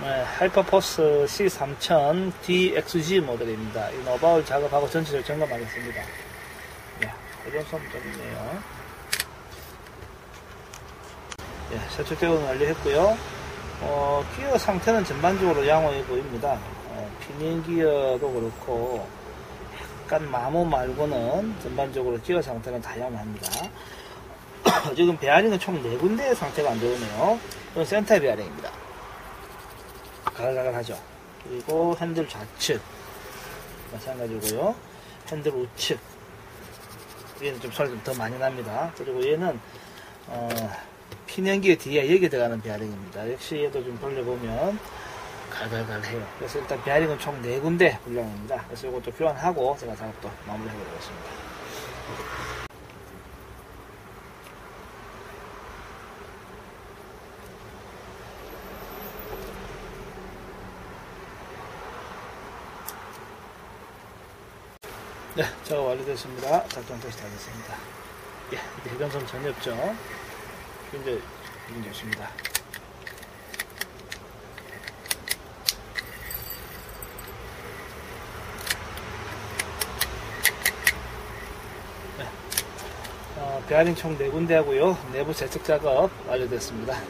네, 하이퍼포스 C3000 DXG 모델입니다. 이 노바울 작업하고 전체적으로 점검하겠습니다. 네, 회전성 좀 있네요. 예, 세척 제거는 완료했고요. 어, 기어 상태는 전반적으로 양호해 보입니다. 어, 피닝 기어도 그렇고 약간 마모 말고는 전반적으로 기어 상태는 다 양호합니다. 지금 베어링은 총 4군데의 상태가 안 좋으네요. 이건 센터 베어링입니다. 가글가글하죠. 그리고 핸들 좌측 마찬가지고요. 핸들 우측 얘는 좀 소리 좀 더 많이 납니다. 그리고 얘는 어, 피년기 뒤에 여기 들어가는 베어링입니다. 역시 얘도 좀 돌려보면 갈갈갈해요. 그래서 일단 베어링은 총 4군데 분량입니다. 그래서 이것도 교환하고 제가 작업도 마무리해 보겠습니다. 네, 작업 완료됐습니다. 작동 테스트 하겠습니다. 예, 이제 회전성 전혀 없죠. 굉장히 기분 좋습니다. 네. 어, 베어링 총 4군데 하고요. 내부 세척 작업 완료됐습니다.